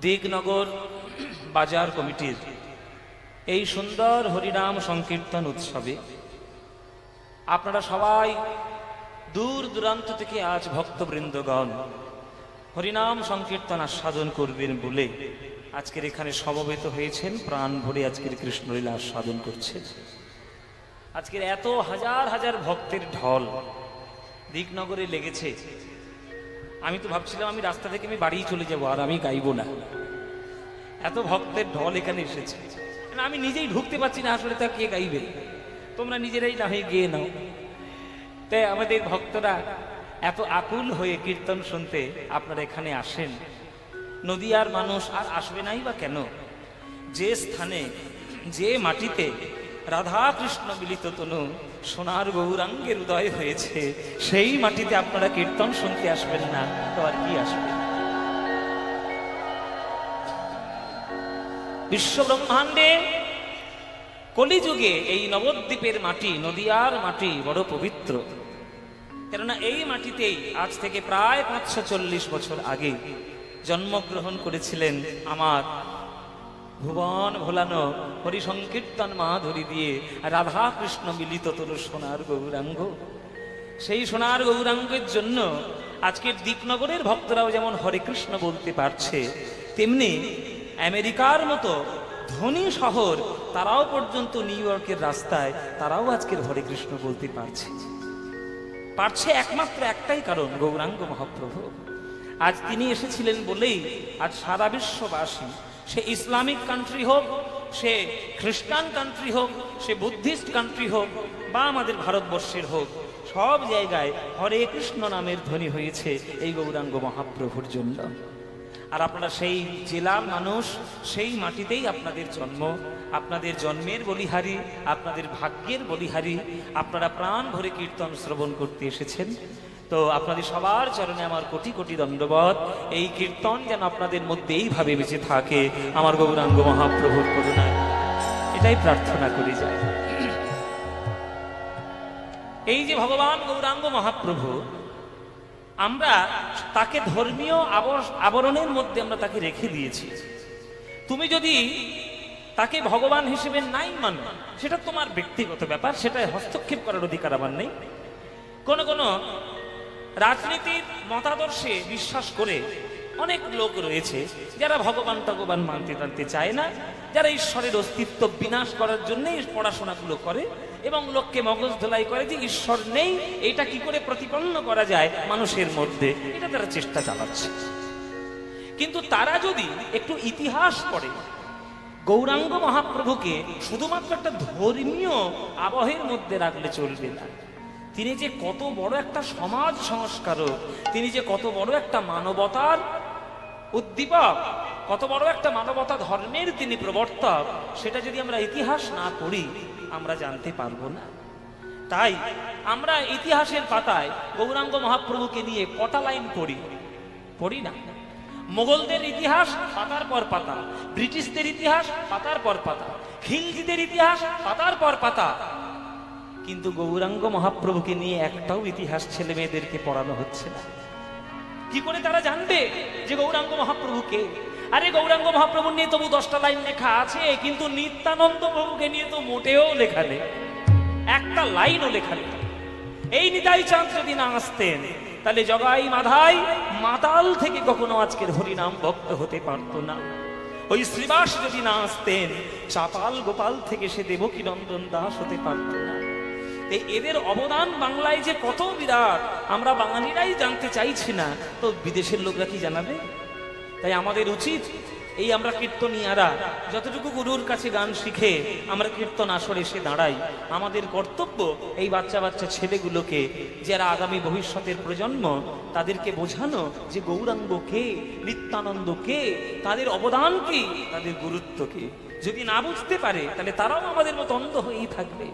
দিগনগর বাজার কমিটির এই সুন্দর হরিনাম সংকীর্তন উৎসবে আপনারা সবাই দূর দূরান্ত থেকে আজ ভক্তবৃন্দগণ হরিনাম সংকীর্তন আস্বাদন করবেন বলে আজকের এখানে সমবেত হয়েছেন, প্রাণ ভরে আজকের কৃষ্ণলীলা আস্বাদন করছেন। আজকের এত হাজার হাজার ভক্তের ঢল দিকনগরে লেগেছে। আমি তো ভাবছিলাম আমি রাস্তা থেকে আমি বাড়ি চলে যাব, আর আমি গাইবো না। এত ভক্তের ঢল এখানে এসেছে। আমি নিজেই ঢুকতে পারছি না আসলে তা কে গাইবে। তোমরা নিজেরাই না হয়ে গিয়ে নাও। তাই আমাদের ভক্তরা এত আকুল হয়ে কীর্তন শুনতে আপনারা এখানে আসেন। নদিয়ার মানুষ আর আসবে নাই বা কেন? যে স্থানে, যে মাটিতে রাধা কৃষ্ণ মিলিত তনু সোনার গৌরাঙ্গের উদয় হয়েছে। সেই মাটিতে আপনারা কীর্তন শুনতে আসবেন না, তো আর কি আসবে? বিশ্ব ব্রহ্মাণ্ডে কলিযুগে এই নবদ্বীপের মাটি, নদিয়ার মাটি বড় পবিত্র। কেননা এই মাটিতেই আজ থেকে প্রায় পাঁচশো চল্লিশ বছর আগে জন্মগ্রহণ করেছিলেন আমার ভুবন ভোলানো হরি সংকীর্তন মাধুরী দিয়ে রাধা কৃষ্ণ মিলিত তরু সোনার গৌরাঙ্গ। সেই সোনার গৌরাঙ্গের জন্য আজকের দীপনগরের ভক্তরাও যেমন হরে কৃষ্ণ বলতে পারছে, তেমনি আমেরিকার মতো ধনী শহর তারাও পর্যন্ত নিউ ইয়র্কের রাস্তায় তারাও আজকের হরে কৃষ্ণ বলতে পারছে। পারছে একমাত্র একটাই কারণ, গৌরাঙ্গ মহাপ্রভু। আজ তিনি এসেছিলেন বলেই আজ সারা বিশ্ববাসী সে ইসলামিক কান্ট্রি হোক, সে খ্রিস্টান কান্ট্রি হোক, সে বুদ্ধিস্ট কান্ট্রি হোক, বা আমাদের ভারতবর্ষের হোক, সব জায়গায় হরে কৃষ্ণ নামের ধ্বনি হয়েছে এই গৌরাঙ্গ মহাপ্রভুর জন্য। আর আপনারা সেই জেলার মানুষ, সেই মাটিতেই আপনাদের জন্ম, আপনাদের জন্মের বলিহারি, আপনাদের ভাগ্যের বলিহারি, আপনারা প্রাণ ভরে কীর্তন শ্রবণ করতে এসেছেন। তো আপনাদের সবার চরণে আমার কোটি কোটি দণ্ডবত এই কীর্তন যেন আপনাদের মধ্যে এইভাবে বেঁচে থাকে, আমার গৌরাঙ্গ মহাপ্রভুর করুণায়। এটাই প্রার্থনা করি যায় এই যে ভগবান গৌরাঙ্গ মহাপ্রভু, আমরা তাকে ধর্মীয় আবর- আবরণের মধ্যে আমরা তাকে রেখে দিয়েছি। তুমি যদি তাকে ভগবান হিসেবে নাই মানো, সেটা তোমার ব্যক্তিগত ব্যাপার সেটা হস্তক্ষেপ করার অধিকার আমার নেই। কোন কোন রাজনীতির মতাদর্শে বিশ্বাস করে অনেক লোক রয়েছে যারা ভগবান টগবান মানতে টানতে চায় না, যারা ঈশ্বরের অস্তিত্ব বিনাশ করার জন্যই পড়াশোনাগুলো করে এবং লোককে মগজ ধোলাই করে যে ঈশ্বর নেই, এটা কি করে প্রতিপন্ন করা যায় মানুষের মধ্যে? এটা তারা চেষ্টা চালাচ্ছে। কিন্তু তারা যদি একটু ইতিহাস পড়ে, গৌরাঙ্গ মহাপ্রভুকে শুধুমাত্র একটা ধর্মীয় আবহের মধ্যে রাখলে চলবে না। তিনি যে কত বড় একটা সমাজ সংস্কারক, তিনি যে কত বড় একটা মানবতার উদ্দীপক, কত বড় একটা মানবতা ধর্মের তিনি প্রবর্তক, সেটা যদি আমরা ইতিহাস না পড়ি, আমরা জানতে পারব না। তাই আমরা ইতিহাসের পাতায় গৌরাঙ্গ মহাপ্রভুকে নিয়ে কটা লাইন পড়ি? পড়ি না। মোগলদের ইতিহাস পাতার পর পাতা, ব্রিটিশদের ইতিহাস পাতার পর পাতা খিলজিদের ইতিহাস পাতার পর পাতা কিন্তু গৌরাঙ্গ মহাপ্রভুকে নিয়ে একটাও ইতিহাস ছেলে মেয়েদেরকে পড়ানো হচ্ছে না। কি করে তারা জানবে যে গৌরাঙ্গ মহাপ্রভুকে আরে গৌরাঙ্গ মহাপ্রভু নিয়ে তবু দশটা লাইন লেখা আছে, কিন্তু নিত্যানন্দ প্রভুকে নিয়ে তো মোটেও লেখা নেই। একটা লাইনও লেখা নেই। এই নিতাই চাঁদ যদি না আসতেন, তাহলে জগাই মাধাই মাতাল থেকে কখনো আজকের হরিনাম ভক্ত হতে পারত না। ওই শ্রীবাস যদি না আসতেন, চাপাল গোপাল থেকে সে দেবকী নন্দন দাস হতে পারত না। এদের অবদান বাংলায় যে কত বিরাট, আমরা বাঙালিরাই জানতে চাইছি না। তো বিদেশের লোকরা কি জানাবে? তাই আমাদের উচিত এই আমরা কীর্তনিয়ারা, যতটুকু গুরুর কাছে গান শিখে আমরা কীর্তন আসরে এসে দাঁড়াই। আমাদের কর্তব্য এই বাচ্চা বাচ্চা ছেলেগুলোকে, যারা আগামী ভবিষ্যতের প্রজন্ম, তাদেরকে বোঝানো যে গৌরাঙ্গ কে, নিত্যানন্দ কে, তাদের অবদান কি, তাদের গুরুত্ব কি। যদি না বুঝতে পারে, তাহলে তারাও আমাদের মতো অন্ধ হয়েই থাকবে।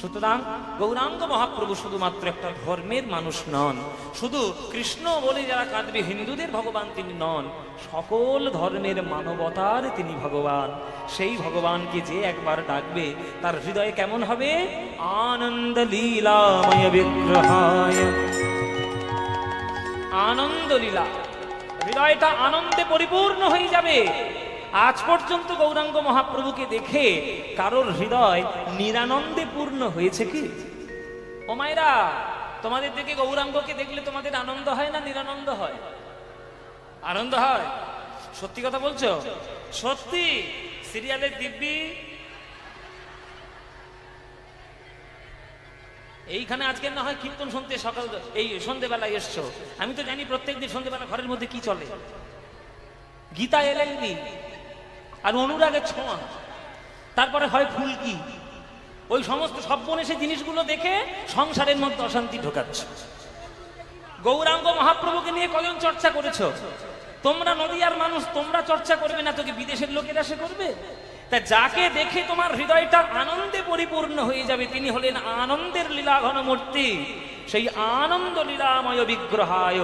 সুতরাং গৌরাঙ্গ মহাপ্রভু শুধুমাত্র একটা ধর্মের মানুষ নন। শুধু কৃষ্ণ বলে যারা কাঁদবে, হিন্দুদের ভগবান তিনি নন। সকল ধর্মের মানবতার তিনি ভগবান। সেই ভগবানকে যে একবার ডাকবে, তার হৃদয়ে কেমন হবে? আনন্দ লীলাময় বিগ্রহায়। আনন্দ লীলা হৃদয়টা আনন্দে পরিপূর্ণ হয়ে যাবে। আজ পর্যন্ত গৌরাঙ্গ মহাপ্রভুকে দেখে কারোর হৃদয় নিরানন্দে পূর্ণ হয়েছে কি? ও মায়েরা, তোমাদের দিকে গৌরাঙ্গকে দেখলে তোমাদের আনন্দ হয় না নিরানন্দ হয়? আনন্দ হয়? সত্যি কথা বলছো? সত্যি? সিরিয়ালের দিব্যি? এইখানে আজকে না হয় কীর্তন শুনতে সকাল, এই সন্ধেবেলায় এসছো। আমি তো জানি প্রত্যেকদিন সন্ধেবেলা ঘরের মধ্যে কি চলে। গীতা এলেননি আর অনুরাগের ছোঁয়া। তারপরে হয় ফুলকি। ওই সমস্ত সব্যনেশে জিনিসগুলো দেখে সংসারের মধ্যে অশান্তি ঢোকাচ্ছ। গৌরাঙ্গ মহাপ্রভুকে নিয়ে কজন চর্চা করেছ? তোমরা নদীয়ার মানুষ, তোমরা চর্চা করবে না তোকে বিদেশের লোকেরা সে করবে? তা যাকে দেখে তোমার হৃদয়টা আনন্দে পরিপূর্ণ হয়ে যাবে, তিনি হলেন আনন্দের লীলা ঘনমূর্তি সেই আনন্দ লীলাময় বিগ্রহায়